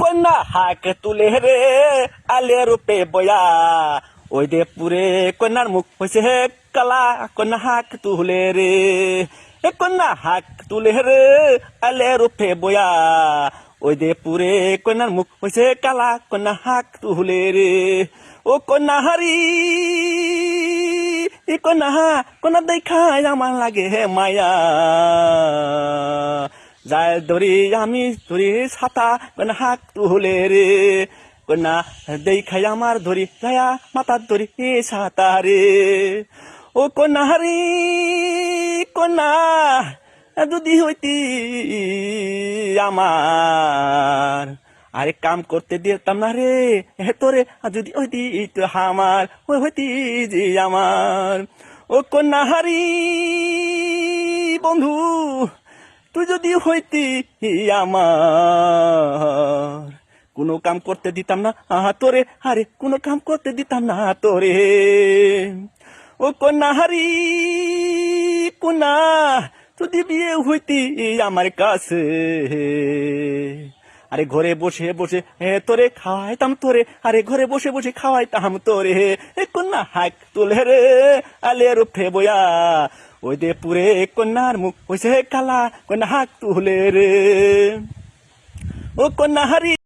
কন্যা হাক তুলে রে আলে রূপে বয়া ওই দে পুরে কন্যার মুখ হয়েছে হে কালা কন্যা হাক তুলে রে এ কন্যা হাক তুলে রে আলে রূপে বয়া ওই দে পুরে কন্যার মুখ হয়েছে কালা কন্যা হাক তুলে রে ও কন্যা হারি ই কন্যা কন্যা দেখা আমার লাগে হে মায়া যায় ধরি আমি ধরি ছাতা কন্যা হাক তুলে রে। কন্যা দেখাই আমার ধরি যায়া মাতার ধরি এ ছাতা রে। ও কন্যা হারি কন্যা যদি হইতি আমার, আরে কাম করতে দিতাম না রে হে তোরে যদি হইতি তো আমার ওই হইতি যে আমার। ও কন্যা হারি, বন্ধু তুই যদি হইতি আমার, কোনো কাম করতে দিতাম না আহা তোরে, আরে কোনো কাম করতে দিতাম না তোরে। ও কন্যা হারি কন্যা, যদি বিয়ে হইতি আমার কাছে আরে ঘরে বসে বসে তোরে খাওয়াইতাম তোরে। আরে ঘরে বসে বসে খাওয়াইতাম তোরে। কন্যা হাক তুলে রে, আলে রুফে বয়া। ওই দে পুরে কন্যার মুখ হইছে কালা, কন্যা হাক তুলে রে। ও কন্যা হারি